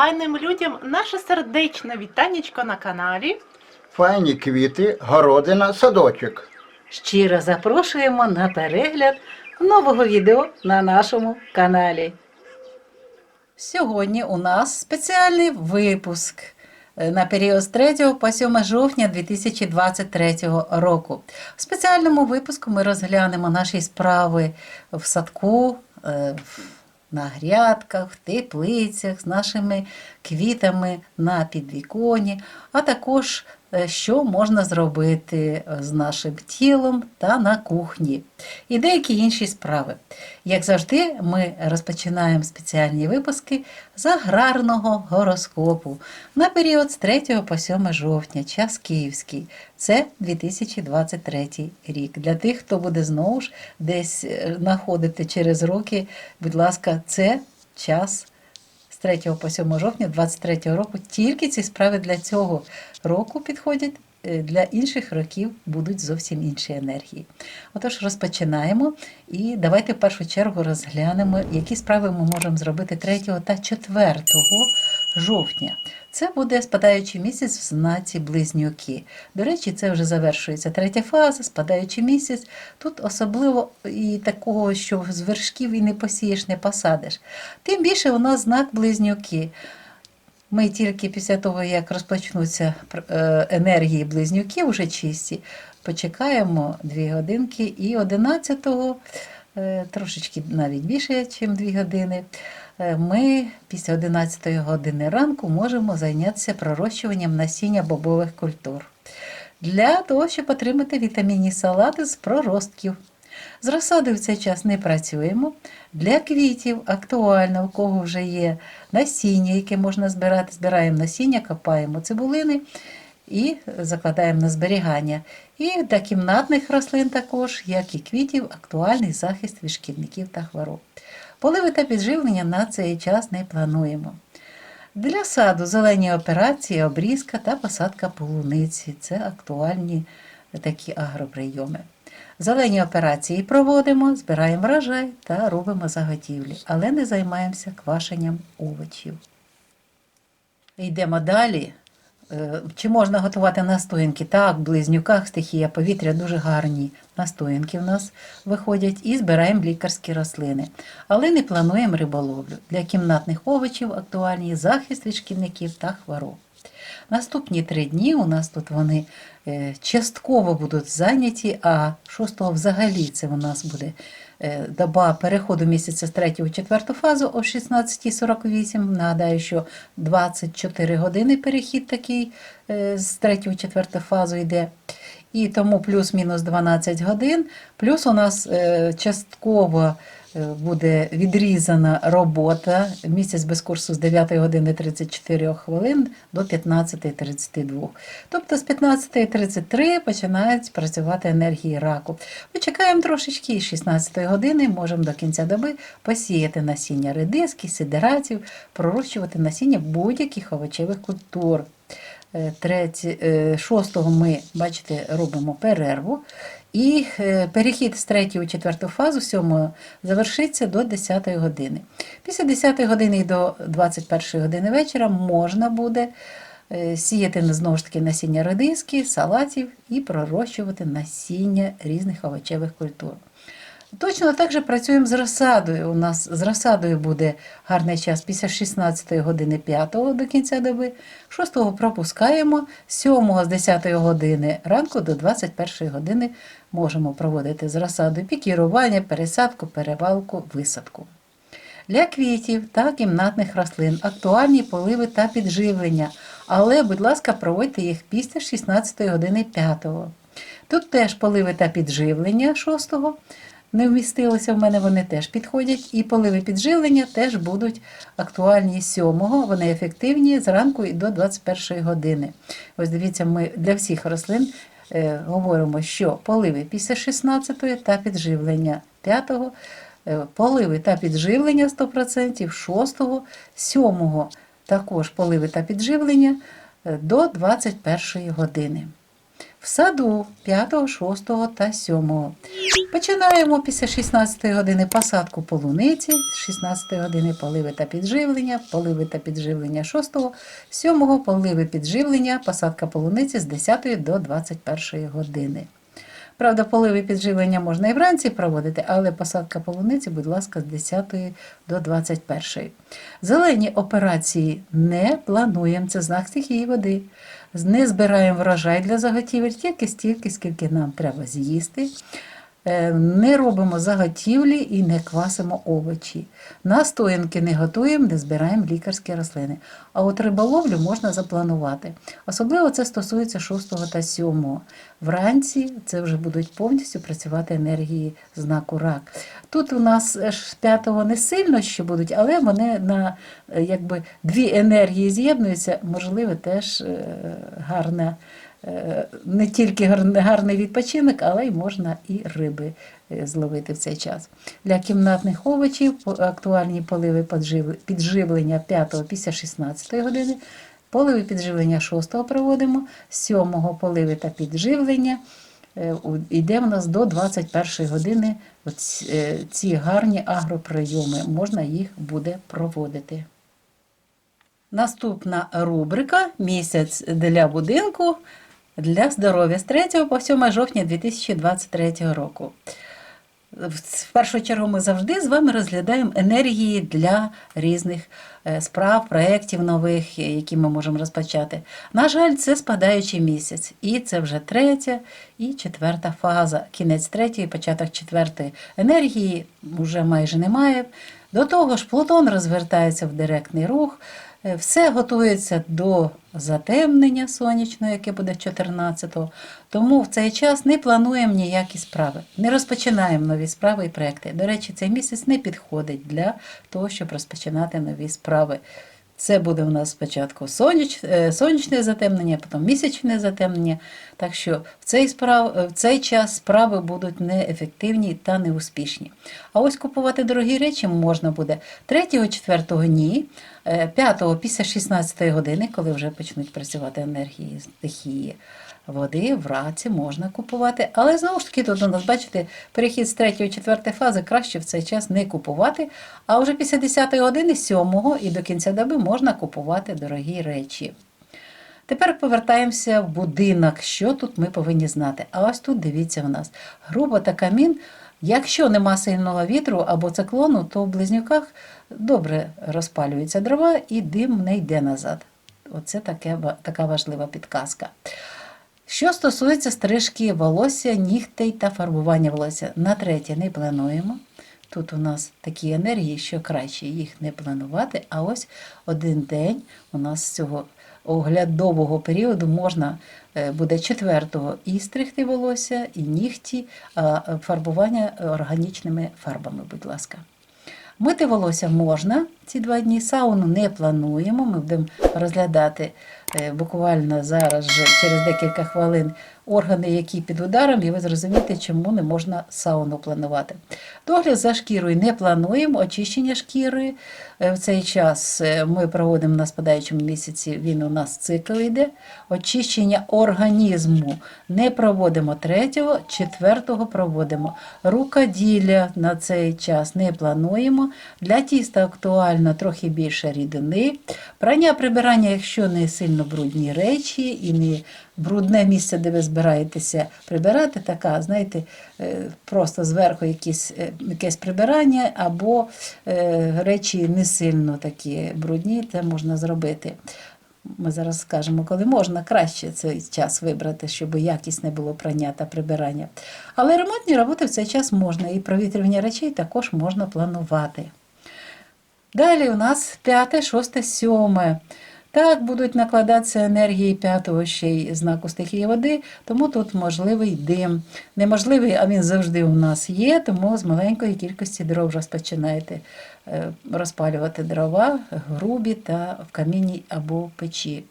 файним людям наше сердечне вітанечко на каналі. Файні квіти, городина, садочок. Щиро запрошуємо на перегляд нового відео на нашому каналі. Сьогодні у нас спеціальний випуск е, на період з 3 по 7 жовтня 2023 року. В спеціальному випуску ми розглянемо наші справи в садку, е, в- на грядках, в теплицях з нашими квітами на підвіконі, а також що можна зробити е, з нашим тілом та на кухні, і деякі інші справи. Як завжди, ми розпочинаємо спеціальні випуски з аграрного гороскопу на період з 3 по 7 жовтня, час київський. Це 2023 рік. Для тих, хто буде знову ж десь е, знаходити через роки, будь ласка, це час 3 по 7 жовтня 2023 року. Тільки ці справи для цього року підходять. е, Для інших років будуть зовсім інші енергії. Отож, розпочинаємо і давайте в першу чергу розглянемо, які справи ми можемо зробити 3 та 4 жовтня. Це буде спадаючий місяць в знаці близнюки. До речі, це вже завершується третя фаза, спадаючий місяць. Тут особливо і такого, що з вершків і не посієш, не посадиш. Тим більше у нас знак близнюки. Ми тільки після того, як розпочнуться е, енергії близнюків уже чисті, почекаємо дві годинки і 11-го, е, трошечки навіть більше, ніж дві години, е, ми після 11 години ранку можемо зайнятися пророщуванням насіння бобових культур. Для того, щоб отримати вітамінні салати з проростків. З розсадою в цей час не працюємо. Для квітів актуально, у кого вже є насіння, яке можна збирати, збираємо насіння, копаємо цибулини і закладаємо на зберігання. І для кімнатних рослин також, як і квітів, актуальний захист від шкідників та хвороб. Поливи та підживлення на цей час не плануємо. Для саду зелені операції, обрізка та посадка полуниці це актуальні такі агроприйоми. Зелені операції проводимо, збираємо врожай та робимо заготівлі, але не займаємося квашенням овочів. Йдемо далі. Е, Чи можна готувати настоянки? Так, в близнюках стихія повітря дуже гарні настоянки в нас виходять і збираємо лікарські рослини. Але не плануємо риболовлю. Для кімнатних овочів актуальний захист від шкідників та хвороб. Наступні три дні у нас тут вони е, частково будуть зайняті, а 6-го взагалі це у нас буде е, доба переходу місяця з 3 у 4 фазу о 16.48. Нагадаю, що 24 години перехід такий е, з 3 у 4 фазу йде. І тому плюс-мінус 12 годин. Плюс у нас частково буде відрізана робота місяць без курсу з 9 години 34 хвилин до 15.32. Тобто з 15.33 починають працювати енергії раку. Почекаємо трошечки з 16 години можемо до кінця доби посіяти насіння редиски, сидератів, пророщувати насіння будь-яких овочевих культур. Е, треті- е, Шостого ми, бачите, робимо перерву. І е, перехід з 3 у 4 фазу, 7 завершиться до 10 години. Після 10 години і до 21 години вечора можна буде е, сіяти знову ж таки насіння редиски, салатів і пророщувати насіння різних овочевих культур. Точно так же працюємо з розсадою. У нас з розсадою буде гарний час після 16 години 5 до кінця доби, 6 пропускаємо, 7 з 10 години ранку до 21 години можемо проводити з розсадою пікірування, пересадку, перевалку, висадку. Для квітів та кімнатних рослин актуальні поливи та підживлення, але, будь ласка, проводьте їх після 16 години 5. Тут теж поливи та підживлення 6 не вмістилося, в мене вони теж підходять. І поливи підживлення теж будуть актуальні 7-го, вони ефективні зранку і до 21 години. Ось дивіться, ми для всіх рослин е, говоримо, що поливи після 16-ї та підживлення 5-го, е, поливи та підживлення 100%, 6-го, 7-го також поливи та підживлення е, до 21 години. В саду 5, 6 та 7. Починаємо після 16 години посадку полуниці, з 16 години поливи та підживлення, поливи та підживлення 6, 7 поливи підживлення, посадка полуниці з 10 до 21 години. Правда, поливи підживлення можна і вранці проводити, але посадка полуниці, будь ласка, з 10 до 21. Зелені операції не плануємо, це знак стихії води. Не збираємо врожай для заготівель тільки стільки, скільки нам треба з'їсти. Е, Не робимо заготівлі і не квасимо овочі. Настоянки не готуємо, не збираємо лікарські рослини. А от риболовлю можна запланувати. Особливо це стосується 6 та 7. Вранці це вже будуть повністю працювати енергії знаку рак. Тут у нас е, ж 5 не сильно ще будуть, але вони на е, якби дві енергії з'єднуються, можливо, теж е, гарна е, не тільки гарний відпочинок, але й можна і риби е, зловити в цей час. Для кімнатних овочів актуальні поливи підживлення 5 після 16 години, поливи підживлення 6 проводимо, 7 поливи та підживлення. е, Йде в нас до 21 години е, ці гарні агроприйоми, можна їх буде проводити. Наступна рубрика Місяць для будинку для здоров'я з 3 по 7 жовтня 2023 року. В першу чергу ми завжди з вами розглядаємо енергії для різних е, справ, проєктів нових, е, які ми можемо розпочати. На жаль, це спадаючий місяць, і це вже третя і четверта фаза. Кінець третьої, початок четвертої енергії вже майже немає. До того ж, Плутон розвертається в директний рух. Е, Все готується до затемнення сонячного, яке буде 14-го. Тому в цей час не плануємо ніякі справи, не розпочинаємо нові справи і проекти. До речі, цей місяць не підходить для того, щоб розпочинати нові справи. Це буде у нас спочатку соняч, е, сонячне затемнення, потім місячне затемнення. Так що в цей, справ, е, в цей час справи будуть неефективні та неуспішні. А ось купувати дорогі речі можна буде 3-4 ні, 5 після 16 години, коли вже почнуть працювати енергії стихії. Води в раці можна купувати, але знову ж таки тут у нас, бачите, перехід з 3 4 фази краще в цей час не купувати. А вже після 10 години, 7 і до кінця доби можна купувати дорогі речі. Тепер повертаємося в будинок. Що тут ми повинні знати? А ось тут дивіться в нас. Грубо та камін. Якщо нема сильного вітру або циклону, то в близнюках добре розпалюються дрова і дим не йде назад. Оце таке, така важлива підказка. Що стосується стрижки волосся, нігтей та фарбування волосся, на третє не плануємо. Тут у нас такі енергії, що краще їх не планувати. А ось один день у нас з цього оглядового періоду можна е, буде четвертого і стригти волосся, і нігті, а фарбування органічними фарбами, будь ласка. Мити волосся можна ці два дні. Сауну не плануємо. Ми будемо розглядати е, буквально зараз через декілька хвилин органи, які під ударом, і ви зрозумієте, чому не можна сауну планувати. Догляд за шкірою не плануємо, очищення шкіри е, в цей час е, ми проводимо на спадаючому місяці, він у нас цикл йде. Очищення організму не проводимо третього, четвертого проводимо. Рукоділля на цей час не плануємо. Для тіста актуально трохи більше рідини. Прання прибирання, якщо не сильно брудні речі і не брудне місце, де ви збираєтеся прибирати, така, знаєте, е, просто зверху якісь, е, якесь прибирання або е, речі не сильно такі брудні, це можна зробити. Ми зараз скажемо, коли можна краще цей час вибрати, щоб якісне було прання та прибирання. Але ремонтні роботи в цей час можна, і провітрювання речей також можна планувати. Далі у нас 5, 6, 7. Так, будуть накладатися енергії п'ятого ще й знаку стихії води, тому тут можливий дим. Неможливий, а він завжди у нас є, тому з маленької кількості дров розпочинаєте е, розпалювати дрова, грубі та в камінні або печі.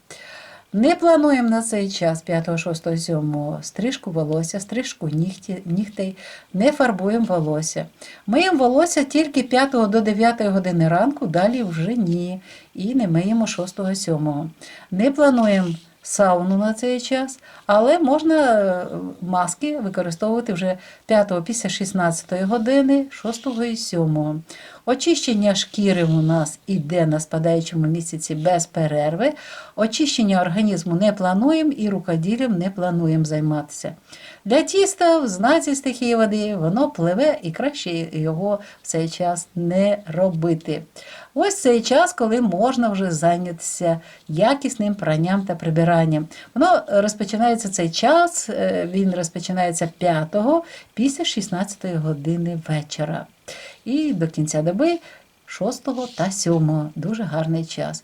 Не плануємо на цей час 5, 6, 7 стрижку волосся, стрижку нігті, нігтей, не фарбуємо волосся. Миємо волосся тільки 5 до 9 години ранку, далі вже ні. І не миємо 6, 7. Не плануємо сауну на цей час, але можна е, маски використовувати вже 5 після 16 години, 6 і 7. Очищення шкіри у нас іде на спадаючому місяці без перерви. Очищення організму не плануємо і рукоділлям не плануємо займатися. Для тіста в знаці стихії води воно пливе і краще його в цей час не робити. Ось цей час, коли можна вже зайнятися якісним пранням та прибиранням. Воно розпочинається цей час, е, він розпочинається 5-го після 16-ї години вечора. І до кінця доби 6 та 7. Дуже гарний час.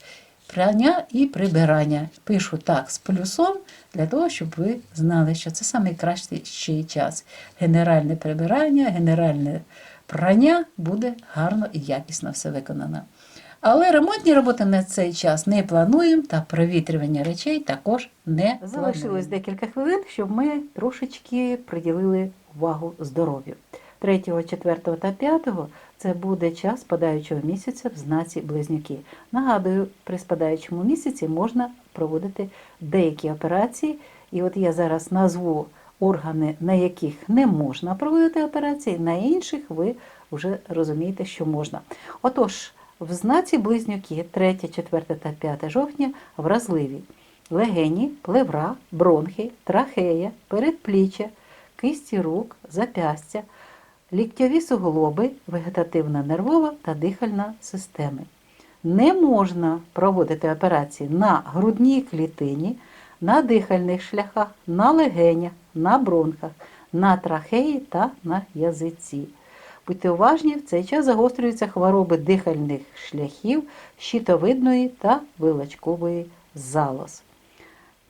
Прання і прибирання. Пишу так з плюсом для того, щоб ви знали, що це найкращий час. Генеральне прибирання, генеральне прання буде гарно і якісно все виконано. Але ремонтні роботи на цей час не плануємо, та провітрювання речей також не залишилось декілька хвилин, щоб ми трошечки приділили увагу здоров'ю. 3, 4 та 5 це буде час спадаючого місяця в знаці близнюки. Нагадую, при спадаючому місяці можна проводити деякі операції. І от я зараз назву органи, на яких не можна проводити операції, на інших ви вже розумієте, що можна. Отож, в знаці близнюки 3, 4 та 5 жовтня вразливі легені, плевра, бронхи, трахея, передпліччя, кисті рук, запястя, ліктьові суглоби, вегетативна нервова та дихальна системи. Не можна проводити операції на грудній клітині, на дихальних шляхах, на легенях, на бронхах, на трахеї та на язиці. Будьте уважні, в цей час загострюються хвороби дихальних шляхів, щитовидної та вилочкової залоз.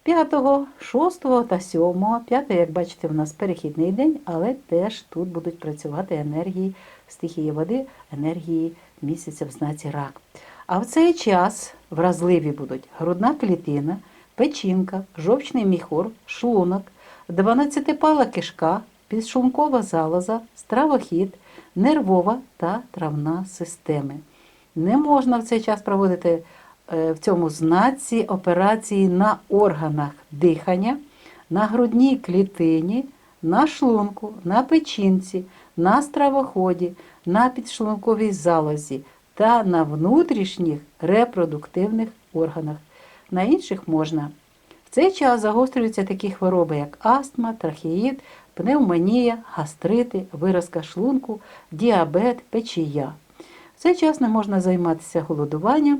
5, 6 та 7. 5, як бачите, у нас перехідний день, але теж тут будуть працювати енергії стихії води, енергії місяця в знаці рак. А в цей час вразливі будуть грудна клітина, печінка, жовчний міхур, шлунок, 12-пала кишка, підшлункова залоза, стравохід, нервова та травна системи. Не можна в цей час проводити в цьому знаці операції на органах дихання, на грудній клітині, на шлунку, на печінці, на стравоході, на підшлунковій залозі та на внутрішніх репродуктивних органах. На інших можна. В цей час загострюються такі хвороби, як астма, трахеїд, пневмонія, гастрити, виразка шлунку, діабет, печія. В цей час не можна займатися голодуванням